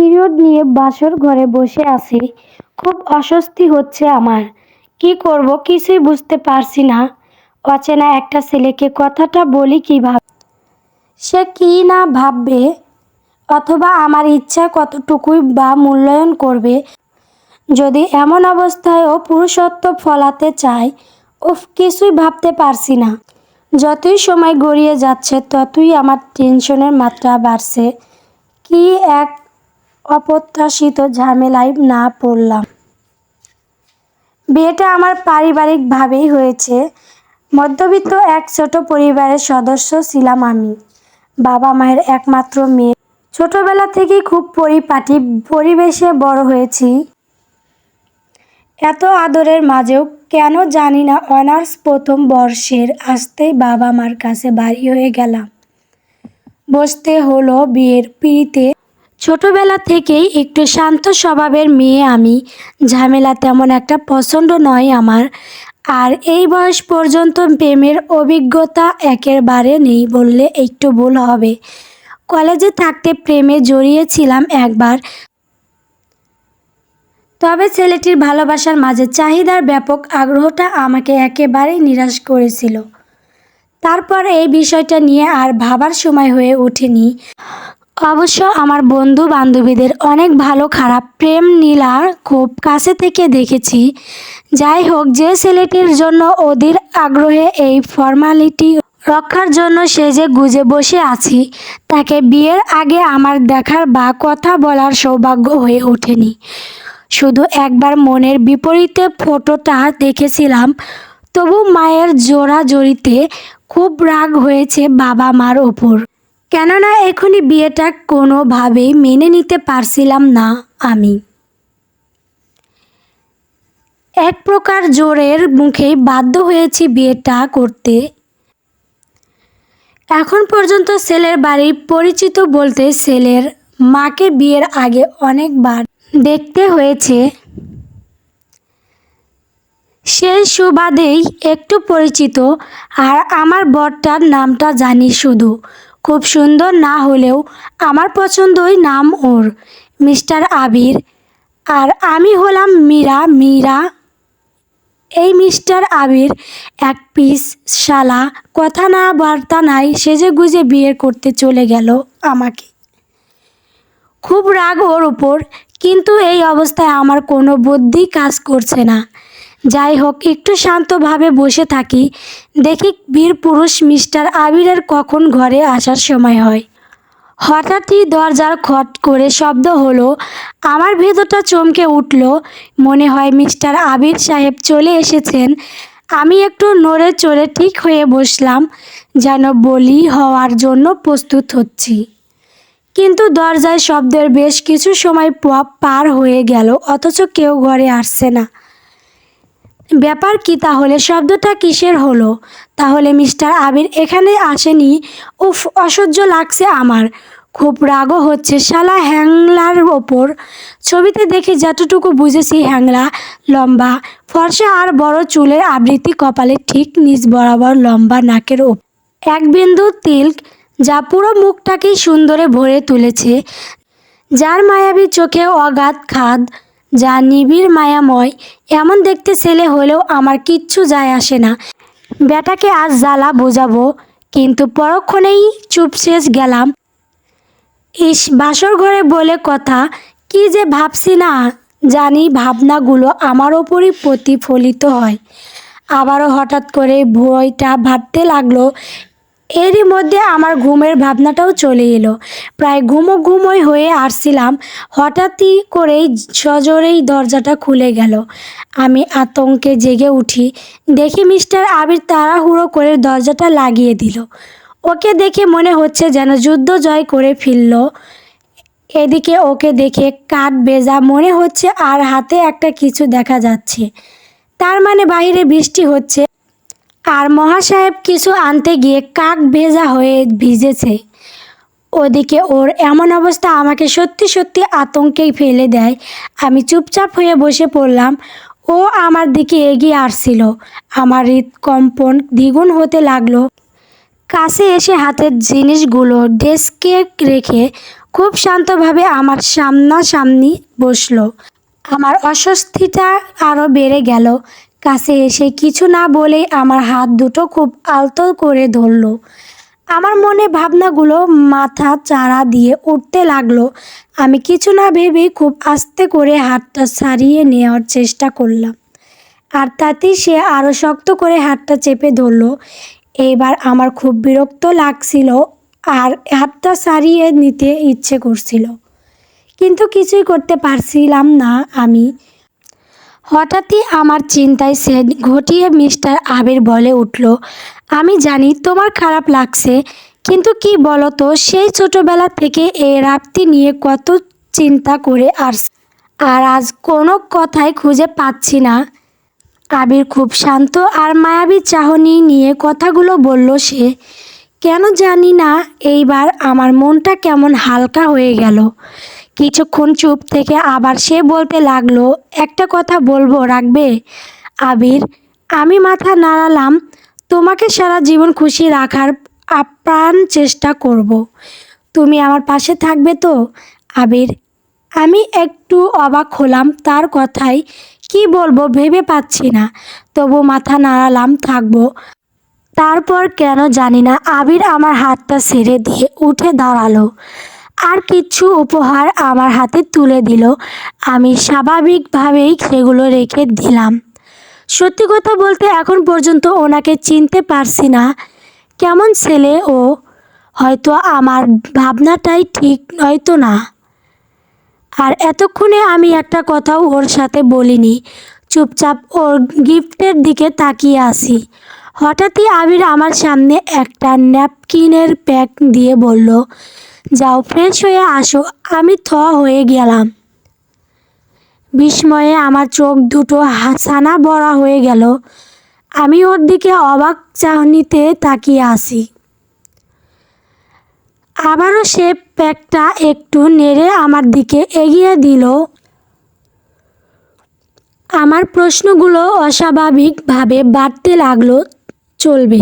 Period নিয়ে বাসর ঘরে বসে আছি। খুব অস্বস্তি হচ্ছে আমার। কি করব কিছুই বুঝতে পারছি না। অচেনা একটা ছেলেকে কথাটা বলি কীভাবে? সে কি না ভাববে? অথবা আমার ইচ্ছা কতটুকুই বা মূল্যায়ন করবে? যদি এমন অবস্থায়ও পুরুষত্ব ফলাতে চায়, উফ, কিছুই ভাবতে পারছি না। যতই সময় গড়িয়ে যাচ্ছে, ততই আমার টেনশনের মাত্রা বাড়ছে। কি এক অপ্রত্যাশিত ঝামেলায় না পড়লাম। বিয়েটা আমার পারিবারিকভাবেই হয়েছে। মধ্যবিত্ত এক ছোট পরিবারের সদস্য ছিলাম আমি। বাবা মায়ের একমাত্র মেয়ে। ছোটবেলা থেকেই খুব পরিপাটি, পরিবেশে বড় হয়েছি। এত আদরের মাঝেও কেন জানি না অনার্স প্রথম বর্ষের আসতেই বাবা মার কাছে বাড়ি হয়ে গেলাম। বসতে হলো বিয়ের পিড়িতে। ছোটবেলা থেকেই একটু শান্ত স্বভাবের মেয়ে আমি। ঝামেলা তেমন একটা পছন্দ নয় আমার। আর এই বয়স পর্যন্ত প্রেমের অভিজ্ঞতা একেবারে নেই বললে একটু ভুল হবে। কলেজে থাকতে প্রেমে জড়িয়েছিলাম একবার। তবে ছেলেটির ভালোবাসার মাঝে চাহিদার ব্যাপক আগ্রহটা আমাকে একেবারেই নিরাশ করেছিল। তারপর এই বিষয়টা নিয়ে আর ভাবার সময় হয়ে ওঠেনি। অবশ্য আমার বন্ধু বান্ধবীদের অনেক ভালো খারাপ প্রেম নীলার খুব কাছে থেকে দেখেছি। যাই হোক, যে ছেলেটির জন্য ওদের আগ্রহে এই ফর্মালিটি রক্ষার জন্য সে যে গুজে বসে আছি, তাকে বিয়ের আগে আমার দেখার বা কথা বলার সৌভাগ্য হয়ে ওঠেনি। শুধু একবার মনের বিপরীতে ফটোটা দেখেছিলাম, তবু মায়ের জোড়াজড়িতে খুব রাগ হয়েছে বাবা মার ওপর। কেননা এখনই বিয়েটা কোনোভাবেই মেনে নিতে পারছিলাম না আমি। এক প্রকার জোরের মুখেই বাধ্য হয়েছি বিয়েটা করতে। এখন পর্যন্ত ছেলের বাড়ির পরিচিত বলতে ছেলের মাকে বিয়ের আগে অনেকবার দেখতে হয়েছে। সেই সুবাদেই একটু পরিচিত আর আমার বরটার নামটা জানি শুধু খুব সুন্দর না হলেও আমার পছন্দই নাম ওর, মিস্টার আবির। আর আমি হলাম মীরা মীরা। এই মিস্টার আবির এক পিস শালা, কথা না, বার্তা নাই, সেজে গুজে বিয়ে করতে চলে গেল আমাকে। খুব রাগ ওর উপর, কিন্তু এই অবস্থায় আমার কোনো বুদ্ধি কাজ করছে না। যাই হোক, একটু শান্তভাবে বসে থাকি। দেখি বীর পুরুষ মিস্টার আবিরের কখন ঘরে আসার সময় হয়। হঠাৎই দরজার খট করে শব্দ হলো। আমার ভেতরটা চমকে উঠল। মনে হয় মিস্টার আবির সাহেব চলে এসেছেন। আমি একটু নড়ে চড়ে ঠিক হয়ে বসলাম, যেন বলি হওয়ার জন্য প্রস্তুত হচ্ছি। কিন্তু দরজায় শব্দের বেশ কিছু সময় পার হয়ে গেল, অথচ কেউ ঘরে আসছে না। ব্যাপার কি তাহলে? শব্দটা কিসের হলো? তাহলে মিস্টার আবির এখানে আসেনি? উফ, অসহ্য লাগছে আমার। খুব রাগও হচ্ছে শালা হ্যাংলার ওপর। ছবিতে দেখে যতটুকু বুঝেছি হ্যাংলা, লম্বা, ফর্সা আর বড় চুলের আবৃত্তি কপালে ঠিক নিচ বরাবর লম্বা নাকের ওপর এক বিন্দু তিলক, যা পুরো মুখটাকেই সুন্দরে ভরে তুলেছে। যার মায়াবী চোখে অগাধ খাদ যা নিবিড় মায়াময়, এমন দেখতে ছেলে হলেও আমার কিচ্ছু যায় আসে না। বেটাকে আজ জ্বালা বোঝাবো, কিন্তু পরক্ষণেই চুপ শেষ গেলাম। ইস, বাসর ঘরে বলে কথা, কি যে ভাবছি না, জানি ভাবনাগুলো আমার ওপরই প্রতিফলিত হয়। আবারও হঠাৎ করে ভয়টা ভাবতে লাগল এরই মধ্যে আমার ঘুমের ভাবনাটাও চলে এলো। প্রায় ঘুমো ঘুমোই হয়ে আসছিলাম। হঠাৎই করেই সজোরেই দরজাটা খুলে গেল। আমি আতঙ্কে জেগে উঠি। দেখি মিস্টার আবির তাড়াহুড়ো করে দরজাটা লাগিয়ে দিল। ওকে দেখে মনে হচ্ছে যেন যুদ্ধ জয় করে ফিরল। এদিকে ওকে দেখে কাঠ বেজা মনে হচ্ছে আর হাতে একটা কিছু দেখা যাচ্ছে। তার মানে বাইরে বৃষ্টি হচ্ছে। আর মহাসাহেব কিছু আনতে গিয়ে কাক ভেজা হয়ে ভিজেছে। ওদিকে ওর এমন অবস্থা আমাকে সত্যি সত্যি আতঙ্কে ফেলে দেয়। আমি চুপচাপ হয়ে বসে পড়লাম। ও আমার দিকে এগিয়ে আসছিল। আমার হৃদকম্পন দ্বিগুণ হতে লাগল। কাছে এসে হাতের জিনিসগুলো ডেস্কে রেখে খুব শান্তভাবে আমার সামনাসামনি বসল। আমার অস্বস্তিটা আরও বেড়ে গেল। কাছে এসে কিছু না বলেই আমার হাত দুটো খুব আলতো করে ধরলো। আমার মনে ভাবনাগুলো মাথা চারা দিয়ে উঠতে লাগল। আমি কিছু না ভেবেই খুব আস্তে করে হাতটা ছাড়িয়ে নেওয়ার চেষ্টা করলাম। আর তাতেই সে আরও শক্ত করে হাতটা চেপে ধরলো। এইবার আমার খুব বিরক্ত লাগছিল আর হাতটা ছাড়িয়ে নিতে ইচ্ছে করছিল। কিন্তু কিছুই করতে পারছিলাম না আমি। হঠাৎই আমার চিন্তায় সে ঘটিয়ে মিস্টার আবির বলে উঠল, আমি জানি তোমার খারাপ লাগছে, কিন্তু কি বলো তো সেই ছোটোবেলা থেকে এই রাপ্তি নিয়ে কত চিন্তা করে আর আর আজ কোনো কথাই খুঁজে পাচ্ছি না। আবির খুব শান্ত আর মায়াবী চাহনি নিয়ে কথাগুলো বলল সে, কেন জানি না, এইবার আমার মনটা কেমন হালকা হয়ে গেল। কিছুক্ষণ চুপ থেকে আবার সে বলতে লাগল, একটা কথা বলব, রাখবে? আবির, আমি মাথা নাড়ালাম। তোমাকে সারা জীবন খুশি রাখার আপ্রাণ চেষ্টা করব। তুমি আমার পাশে থাকবে তো? আবির, আমি একটু অবাক হলাম, তার কথাই কি বলব ভেবে পাচ্ছি না। তবু মাথা নাড়ালাম, থাকব। তারপর কেন জানি না, আবির আমার হাতটা ছেড়ে দিয়ে উঠে দাঁড়াল। আর কিছু উপহার আমার হাতে তুলে দিল। আমি স্বাভাবিকভাবেই সেগুলো রেখে দিলাম। সত্যি কথা বলতে এখন পর্যন্ত ওনাকে চিনতে পারছি না কেমন ছেলে ও হয়তো আমার ভাবনাটাই ঠিক হয়তো না। আর এতক্ষণে আমি একটা কথাও ওর সাথে বলিনি। চুপচাপ ওর গিফটের দিকে তাকিয়ে আসি হঠাৎই আবির আমার সামনে একটা ন্যাপকিনের প্যাক দিয়ে বলল যাও ফ্রেশ হয়ে আসো, আমি থ হয়ে গেলাম। বিস্ময়ে আমার চোখ দুটো হাসানা ভরা হয়ে গেল। আমি ওর দিকে অবাক চাহনিতে তাকিয়ে আসি আবারও সে প্যাকটা একটু নেড়ে আমার দিকে এগিয়ে দিল। আমার প্রশ্নগুলো অস্বাভাবিকভাবে বাড়তে লাগল, চলবে।